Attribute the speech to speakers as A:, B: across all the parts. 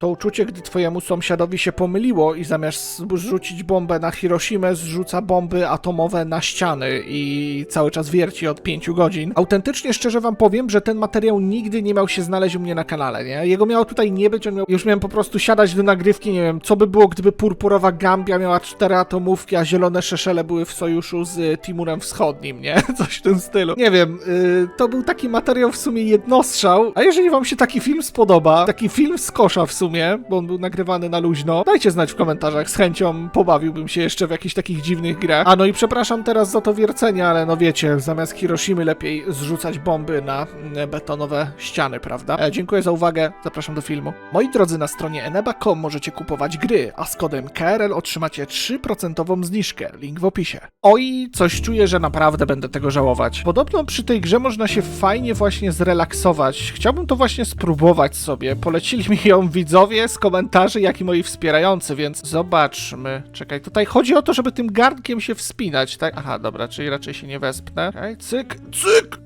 A: To uczucie, gdy twojemu sąsiadowi się pomyliło i zamiast zrzucić bombę na Hiroshimę, zrzuca bomby atomowe na ściany i cały czas wierci od pięciu godzin. Autentycznie szczerze wam powiem, że ten materiał nigdy nie miał się znaleźć u mnie na kanale, nie? Jego miało tutaj nie być, on miał... już miałem po prostu siadać do nagrywki, nie wiem, co by było, gdyby purpurowa Gambia miała cztery atomówki, a zielone Szeszele były w sojuszu z y, Timurem Wschodnim, nie? Coś w tym stylu. Nie wiem, y, to był taki materiał w sumie jednostrzał, a jeżeli wam się taki film spodoba, taki film z kosza w sumie, bo on był nagrywany na luźno, dajcie znać w komentarzach, z chęcią pobawiłbym się jeszcze w jakichś takich dziwnych grach. A no i przepraszam teraz za to wiercenie, ale no wiecie, zamiast Hiroshimy lepiej zrzucać bomby na mm, betonowe ściany, prawda? E, dziękuję za uwagę, zapraszam do filmu. Moi drodzy, na stronie eneba.com możecie kupować gry, a z kodem KRL otrzymacie 3% zniżkę, link w opisie. Oj, coś czuję, że naprawdę będę tego żałować. Podobno przy tej grze można się fajnie właśnie zrelaksować. Chciałbym to właśnie spróbować sobie. Polecili mi ją widzowie z komentarzy, jak i moi wspierający, więc zobaczmy. Czekaj, tutaj chodzi o to, żeby tym garnkiem się wspinać, tak? Aha, dobra, czyli raczej się nie wespnę. Okej, cyk, cyk!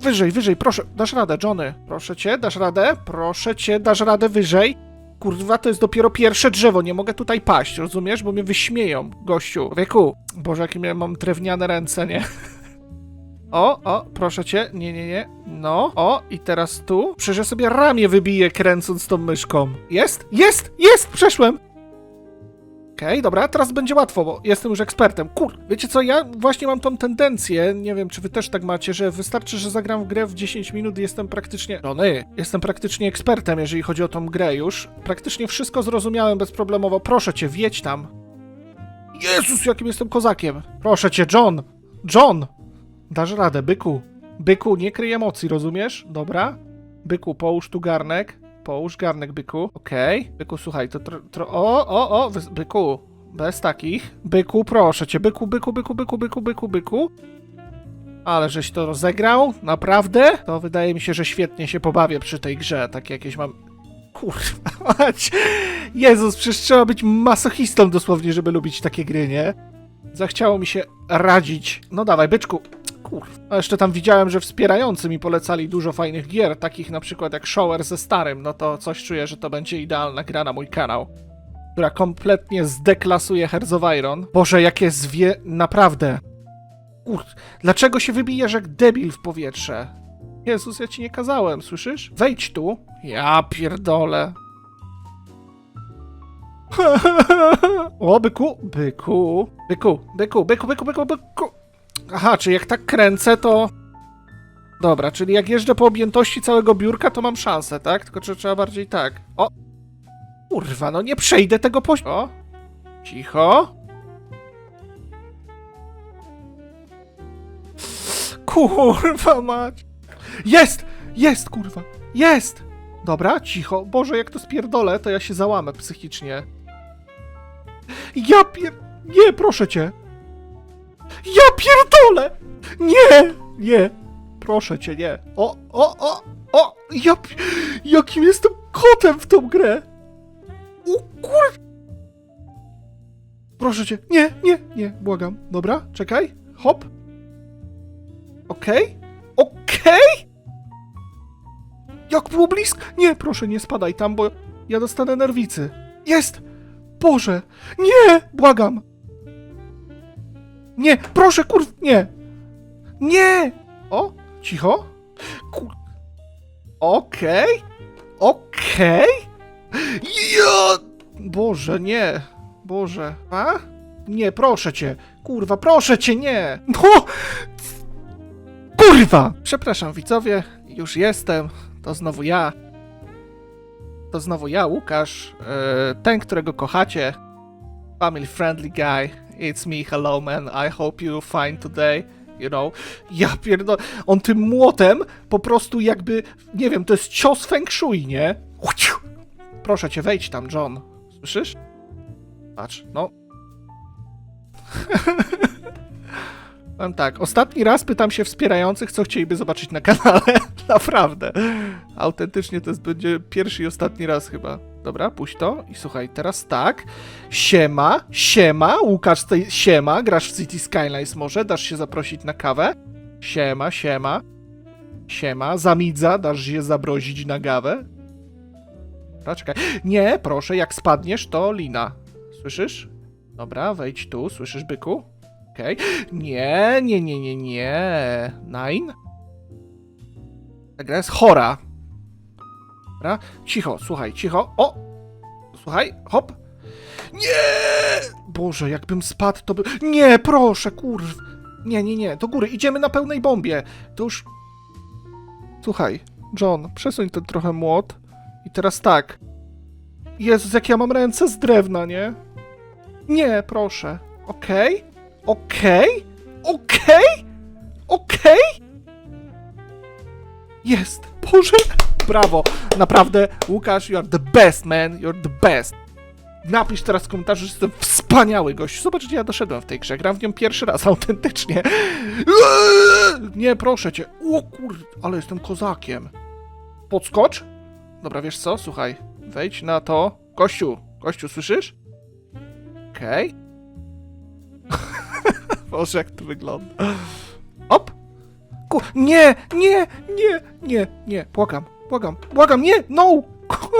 A: Wyżej, wyżej, proszę, dasz radę, Johnny. Proszę cię, dasz radę? Proszę cię, dasz radę wyżej? Kurwa, to jest dopiero pierwsze drzewo, nie mogę tutaj paść, rozumiesz? Bo mnie wyśmieją, gościu. Wieku, Boże, jakie mam drewniane ręce, nie? O, o, proszę cię, nie, nie, nie. No, o, i teraz tu. Przecież ja sobie ramię wybiję kręcąc tą myszką. Jest? Jest! Jest! Przeszłem! Okej, dobra, teraz będzie łatwo, bo jestem już ekspertem. Kur, wiecie co, ja właśnie mam tą tendencję, nie wiem, czy wy też tak macie, że wystarczy, że zagram w grę w 10 minut i jestem praktycznie... No nie, jestem praktycznie ekspertem, jeżeli chodzi o tą grę już. Praktycznie wszystko zrozumiałem bezproblemowo. Proszę cię, wjedź tam. Jezus, jakim jestem kozakiem. Proszę cię, John! John! Dasz radę, byku. Byku, nie kryj emocji, rozumiesz? Dobra. Byku, połóż tu garnek. Połóż garnek, byku. Okej. Byku, słuchaj, to tro, tro... O, o, o, byku. Bez takich. Byku, proszę cię. Byku, byku, byku, byku, byku, byku, byku. Ale żeś to rozegrał? Naprawdę? To wydaje mi się, że świetnie się pobawię przy tej grze. Takie jakieś mam... Kurwa, mać. Jezus, przecież trzeba być masochistą dosłownie, żeby lubić takie gry, nie? Zachciało mi się radzić. No dawaj, byczku. Kurwa. A jeszcze tam widziałem, że wspierający mi polecali dużo fajnych gier, takich na przykład jak Shower ze starym. No to coś czuję, że to będzie idealna gra na mój kanał. Która kompletnie zdeklasuje Hearts of Iron. Boże, jakie zwie... Naprawdę. Kur... Dlaczego się wybijesz jak debil w powietrze? Jezus, ja ci nie kazałem, słyszysz? Wejdź tu. Ja pierdolę. o, byku, byku, byku, byku, byku, byku, byku, byku. Aha, czy jak tak kręcę, to... Dobra, czyli jak jeżdżę po objętości całego biurka, to mam szansę, tak? Tylko czy trzeba bardziej tak. O! Kurwa, no nie przejdę tego poziomu. O! Cicho. Kurwa mać. Jest! Jest, kurwa! Jest! Dobra, cicho. Boże, jak to spierdolę, to ja się załamę psychicznie. Ja pier... Nie, proszę cię. Ja pierdolę! Nie! Nie! Proszę cię, nie. O, o, o, o! Ja, jakim jestem kotem w tą grę! O kur... Proszę cię, nie, nie, nie, błagam. Dobra, czekaj. Hop. Okej. Okej! Jak było blisko? Nie, proszę, nie spadaj tam, bo ja dostanę nerwicy. Jest! Boże! Nie! Błagam! Nie, proszę, kurw, nie! Nie! O, cicho. Kur... Okej, okej. Ja... Boże, nie. Boże. A? Nie, proszę cię. Kurwa, proszę cię, nie. No! Kurwa! Przepraszam, widzowie, już jestem. To znowu ja. To znowu ja, Łukasz. e, ten, którego kochacie. Family friendly guy. It's me, hello man. I hope you fine today. You know. Ja pierdolę. On tym młotem po prostu jakby, nie wiem, to jest cios feng shui, nie? Proszę cię, wejdź tam, John. Słyszysz? Patrz, no. Powiem tak, ostatni raz pytam się wspierających, co chcieliby zobaczyć na kanale. Naprawdę. Autentycznie to jest, będzie pierwszy i ostatni raz chyba. Dobra, puść to i słuchaj, teraz tak. Siema, siema, Łukasz, tej, siema, grasz w City Skylines może, dasz się zaprosić na kawę? Siema, siema. Siema, Zamidza, dasz się zabrozić na gawę? Dobra, czekaj. Nie, proszę, jak spadniesz, to lina. Słyszysz? Dobra, wejdź tu, słyszysz, byku? Okej. Nie, nie, nie, nie, nie. Nine? Ta gra jest chora. Dobra, cicho, słuchaj, cicho. O! Słuchaj, hop. Nie! Boże, jakbym spadł, to by... Nie, proszę, kurw. Nie, nie, nie, do góry, idziemy na pełnej bombie. To już... Słuchaj, John, przesuń ten trochę młot. I teraz tak. Jezus, jak ja mam ręce z drewna, nie? Nie, proszę. Okej? Okej? Okej? Okej? Jest! Boże! Brawo! Naprawdę, Łukasz, you are the best, man! You're the best! Napisz teraz w komentarzu, że jestem wspaniały gość. Zobacz, gdzie ja doszedłem w tej grze. Gram w nią pierwszy raz, autentycznie. Nie, proszę cię. O kurde, ale jestem kozakiem. Podskocz? Dobra, wiesz co? Słuchaj, wejdź na to. Kościół, Kościół, słyszysz? Okej. Boże, jak to wygląda. Op! Ku... Nie, nie, nie, nie, nie. Błagam, błagam, błagam, nie, no!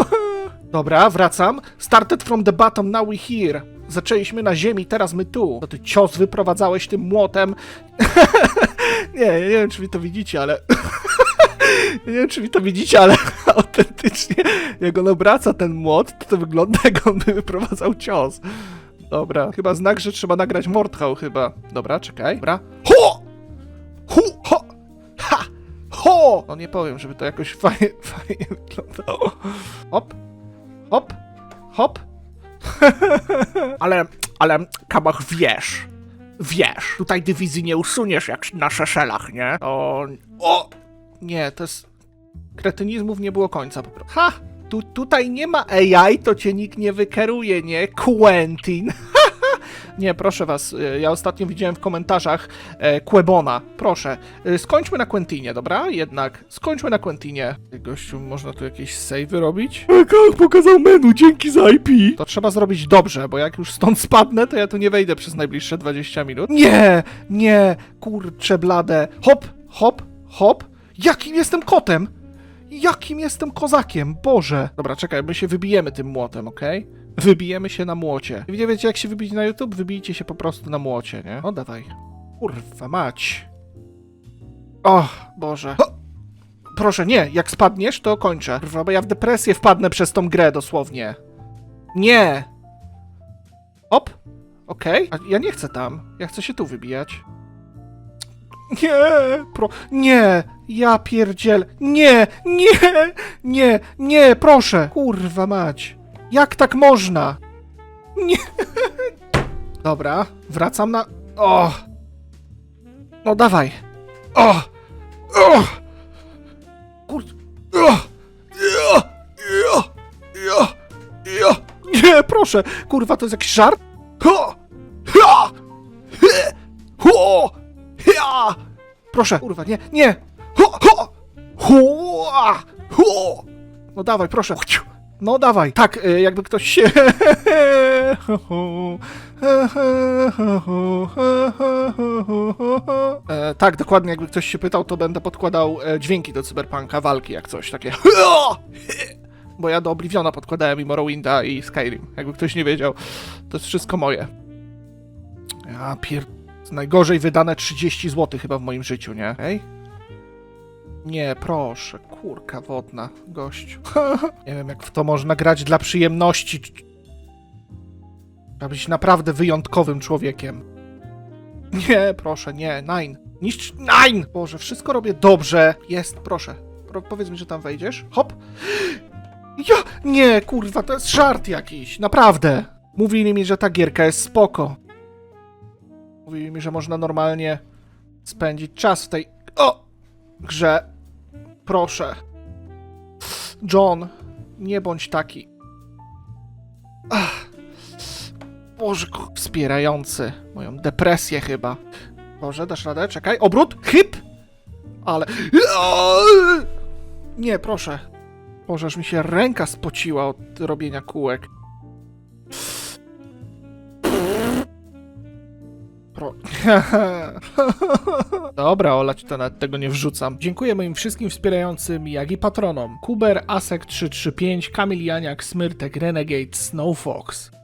A: Dobra, wracam. Started from the bottom, now we here. Zaczęliśmy na ziemi, teraz my tu. To ty cios wyprowadzałeś tym młotem. nie, nie wiem, czy wy to widzicie, ale... nie wiem, czy wy to widzicie, ale autentycznie, jak on obraca ten młot, to to wygląda, jak on by wyprowadzał cios. Dobra, chyba znak, że trzeba nagrać Mordhau chyba. Dobra, czekaj. Dobra. Ho! Hu! Ho! No nie powiem, żeby to jakoś fajnie, fajnie wyglądało. Hop. Hop. Hop. ale, ale, Kabach, wiesz. Wiesz. Tutaj dywizji nie usuniesz jak na Szeszelach, nie? O, o! Nie, to jest... Kretynizmów nie było końca po prostu. Ha! Tu, tutaj nie ma AI, to cię nikt nie wykeruje, nie? Quentin. nie, proszę was, y, ja ostatnio widziałem w komentarzach e, Quebona. Proszę, y, skończmy na Quentinie, dobra? Jednak, skończmy na Quentinie. Gościu, można tu jakieś savey robić? Jak pokazał menu, dzięki za IP. To trzeba zrobić dobrze, bo jak już stąd spadnę, to ja tu nie wejdę przez najbliższe 20 minut. Nie, nie, kurcze blade. Hop, hop, hop. Jakim jestem kotem? Jakim jestem kozakiem, Boże! Dobra, czekaj, my się wybijemy tym młotem, okej? Wybijemy się na młocie. Nie wiecie, jak się wybić na YouTube? Wybijcie się po prostu na młocie, nie? O, dawaj. Kurwa, mać. O, Boże. O! Proszę, nie, jak spadniesz, to kończę. Kurwa, bo ja w depresję wpadnę przez tą grę, dosłownie. Nie! Op, okej. A ja nie chcę tam. Ja chcę się tu wybijać. Nie, pro... Nie! Ja pierdziel... Nie! Nie! Nie! Nie! Proszę! Kurwa mać! Jak tak można? Nie! Dobra, wracam na... O! No dawaj! O! O! Kur... O! Ja! Ja! Ja! Ja! Nie, proszę! Kurwa, to jest jakiś żart? Ho! Ha! He! Ho! Ja! Proszę, kurwa, nie, nie! Ho, ho! Hua! Ho! No dawaj, proszę. No dawaj. Tak, y, jakby ktoś się... E, tak, dokładnie, jakby ktoś się pytał, to będę podkładał e, dźwięki do cyberpunka, walki jak coś, takie... Bo ja do Obliviona podkładałem i Morrowinda i Skyrim. Jakby ktoś nie wiedział, to jest wszystko moje. Ja pier... Najgorzej wydane 30 zł chyba w moim życiu, nie? Ej? Nie, proszę, kurka wodna, gościu. nie wiem, jak w to można grać dla przyjemności. Trzeba być naprawdę wyjątkowym człowiekiem. Nie, proszę, nie, nine. Niszcz, nine! Boże, wszystko robię dobrze. Jest, proszę. Pro, powiedz mi, że tam wejdziesz. Hop. Ja, nie, kurwa, to jest żart jakiś, naprawdę. Mówili mi, że ta gierka jest spoko. Mówili mi, że można normalnie spędzić czas w tej. O! Grze. Proszę. John, nie bądź taki. Ach. Boże, wspierający moją depresję chyba. Boże, dasz radę? Czekaj. Obrót! Chyb! Ale. Nie, proszę. Boże, aż mi się ręka spociła od robienia kółek. Dobra, olać to nawet tego nie wrzucam. Dziękuję moim wszystkim wspierającym, jak i patronom. Kuber, Asek335, Kamil Janiak, Smyrtek, Renegade, Snowfox.